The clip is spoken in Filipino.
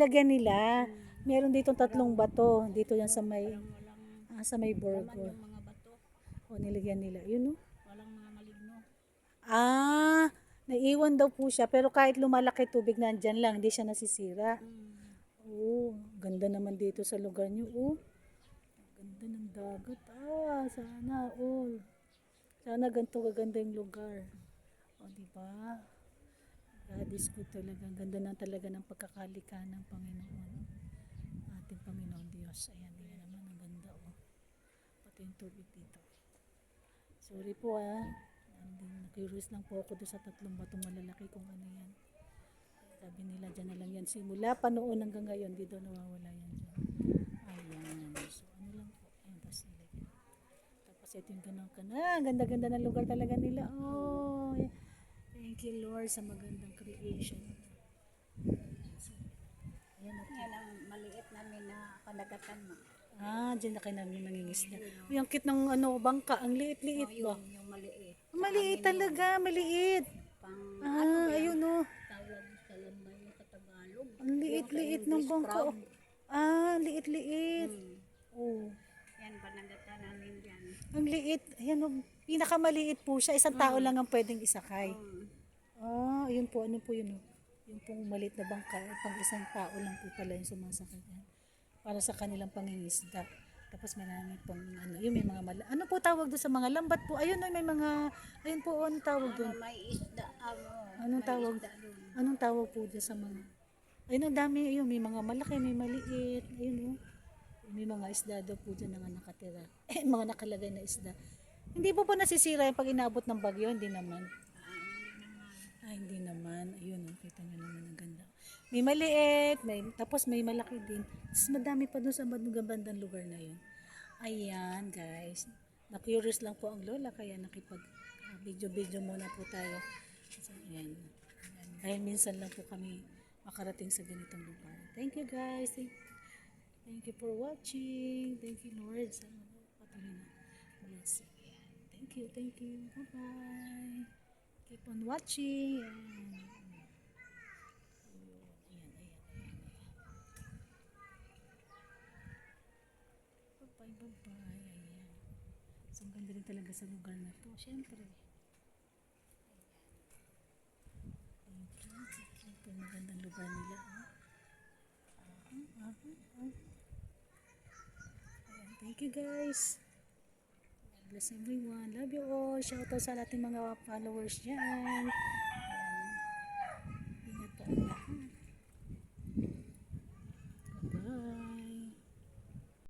lagyan nila. Meron dito tatlong bato. Dito yan sa may, ah, sa may burgo. O, nilagyan nila. Yun, no? Walang mga maligno. Ah, naiwan daw po siya. Pero kahit lumalaki tubig, nandyan lang. Hindi siya nasisira. Oo, ganda naman dito sa lugar niyo. Oh. Ganda ng dagat. Ah, sana all. Sana ganito kaganda yung lugar. O, di ba? God is good talaga. Ganda na talaga ng pagkakalika ng Panginoon. Ating Panginoon Diyos. Ayan, ayan naman. Ang ganda, oh. Pati yung tubig dito. Sorry po, ah. Hindi, na-curious lang po ako doon sa tatlong batong malalaki kung ano yan. Sabi nila, dyan na lang yan. Simula pa noon hanggang ngayon, di daw nawawala yan dyan. Ayan. So, ano lang po. Ayan, tapos nilagyan. Tapos ito yung ganun ka. Ganda-ganda ng lugar talaga nila. Oh, thank you Lord sa magandang creation. Ayan na. Yan ang maliit namin na panagatan mo. Ah, dyan na kayo namin nangingisda. Uy, ang cute ng ano, bangka. Ang liit-liit ba? Yung, yung maliit. Maliit talaga, maliit. Pang Ah, ayun oh. tawag sa lambay sa Tagalog. Ang liit-liit ng bangka. oh. Ah, liit-liit. Oh. Yan, panagatan namin dyan. Ang liit. Ayan, oh, pinakamaliit po siya. Isang tao lang ang pwedeng isakay. Hmm. Ah, ayun po. Ano po yun? Oh? Yung pong maliit na bangka. Pang isang tao lang po pala yung sumasakay yan. Para sa kanilang pangingisda. Tapos marami pong ano, yung may mga mala. Ano po tawag doon sa mga lambat po? Ayun, may mga, ayun po, ano tawag doon? May isda, ano, Anong tawag? Anong tawag po dyan sa mga... Ayun, ang dami. Ayun, may mga malaki, may maliit. Ayun, oh. May mga isda daw po dyan na nga nakatira. Eh, mga nakalagay na isda. Hindi po po nasisira yung pag inaabot ng bagyo? Hindi naman. Ay, hindi naman. Ayun, oh, kita nyo naman ang ganda. May maliit, may, tapos may malaki din. Tapos madami pa doon sa magagandang lugar na yun. Ayan, guys. Na-curious lang po ang lola, kaya nakipag ah, muna po tayo. So, ayan. Ayan. Dahil minsan lang po kami makarating sa ganitong lugar. Thank you, guys. Thank, thank you for watching. Thank you, Lord, sa patuloy na blessing. Thank you, thank you. Bye-bye. Keep on watching. Ayan. Bye bye ang ganda talaga sa lugar na to. Siyempre. Ayan. Thank you. Ang magandang lugar nila. ah. Ah, ah, ah. Ayan. Thank you guys. Bless everyone. Love you all. Shout out sa ating mga followers dyan.